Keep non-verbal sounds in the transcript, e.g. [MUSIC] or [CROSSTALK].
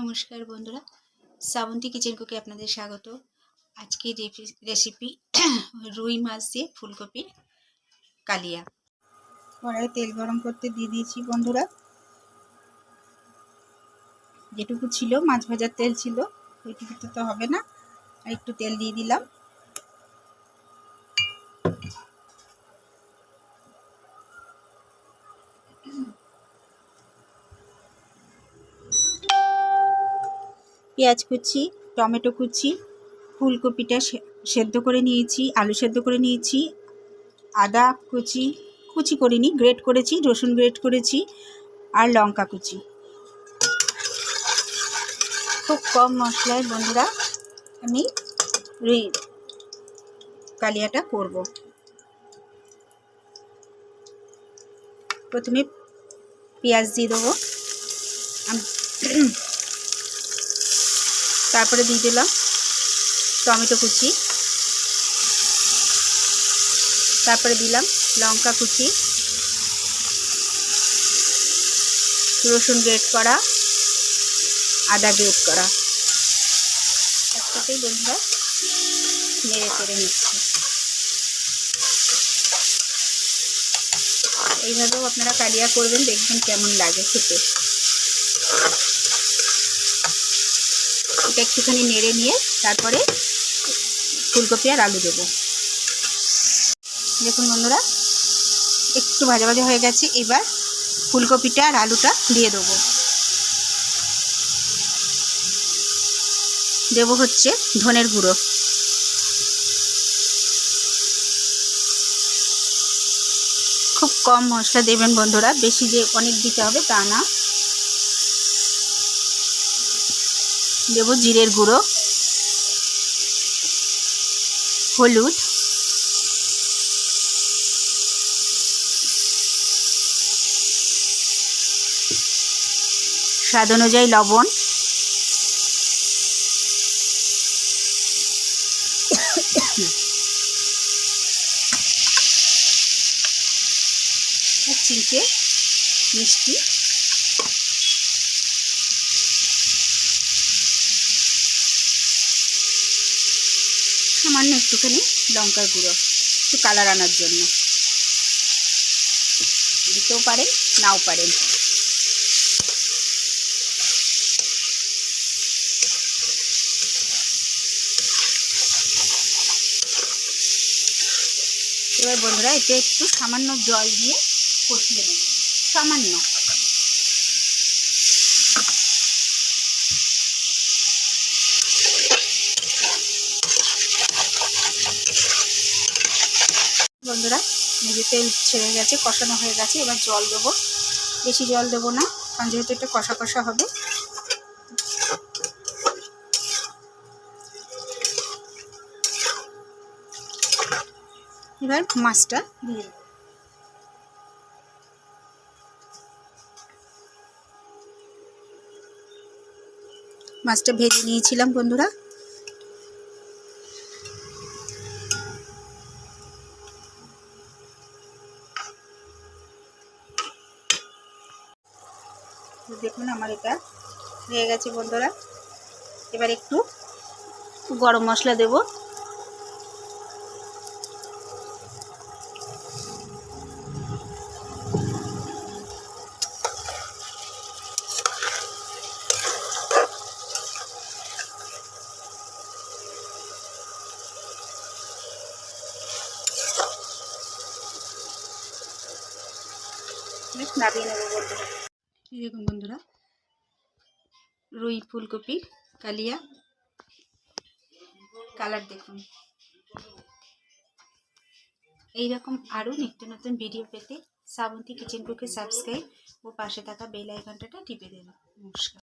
নমস্কার বন্ধুরা, শ্রাবন্তী কিচেন কুকে আপনাদের স্বাগত। আজকে রেসিপি [CLEARS THROAT] রুই মাছ দিয়ে ফুলকপির কালিয়া। কড়াই তেল গরম করতে দিয়ে দিয়েছি বন্ধুরা। যেটুকু ছিল, মাছ ভাজার তেল ছিল, ওইটুকুতে তো হবে না। আর একটু তেল দিয়ে দিলাম। পেঁয়াজ কুচি, টমেটো কুচি, ফুলকপিটা সেদ্ধ করে নিয়েছি, আলু সেদ্ধ করে নিয়েছি, আদা কুচি কুচি করিনি, গ্রেট করেছি, রসুন গ্রেট করেছি আর লঙ্কা কুচি। খুব কম মশলায় বন্ধুরা আমি কালিয়াটা করব। প্রথমে পেঁয়াজ দিয়ে দেবো। তারপরে দিয়ে দিলাম টমেটো কুচি। তারপরে দিলাম লঙ্কা কুচি। রসুন গ্রেট করা, আদা গ্রেট করা। একসাথেই বন্ধুরা নেড়ে চেড়ে নিচ্ছি। এইভাবেও আপনারা কালিয়া করবেন, দেখবেন কেমন লাগে খেতে। একটুখানি নেড়ে নিয়ে তারপরে ফুলকপি আর আলু দেবো। দেখুন বন্ধুরা, একটু ভাজা ভাজা হয়ে গেছে, এবার ফুলকপিটা আর আলুটা দিয়ে দেবো। দেব হচ্ছে ধনের গুঁড়ো। খুব কম মশলা দেবেন বন্ধুরা, বেশি যে অনেক দিতে হবে তা না। দেব জিরের গুঁড়ো হলুদ স্বাদ অনুযায়ী লবণ চিনকে মিষ্টি। সামান্য একটুখানি লঙ্কার গুঁড়ো, একটু কালার আনার জন্য। দিতেও পারেন, নাও পারেন। এবার বন্ধুরা এতে একটু সামান্য জল দিয়ে কষিয়ে নেব। সামান্য। বন্ধুরা। নিজে তেল ছেড়ে গেছে, কষানো হয়ে গেছে, এবার জল দেবো। বেশি জল দেবো না, কারণ যেহেতু একটু কষা কষা হবে। এবার মাছটা দিয়ে মাছটা ভেজে নিয়েছিলাম বন্ধুরা। দেখুন আমার এটা হয়ে গেছে বন্ধুরা। এবার একটু গরম মশলা দেব। নামিয়ে নেব বন্ধুরা। এই দেখুন বন্ধুরা, রুই ফুলকপি, কালিয়া, কালার দেখুন। এইরকম আরও নিত্য নতুন ভিডিও পেতে শ্রাবন্তী কিচেন কুকে সাবস্ক্রাইব ও পাশে থাকা বেল আইকনটা টিপে দেবেন। নমস্কার।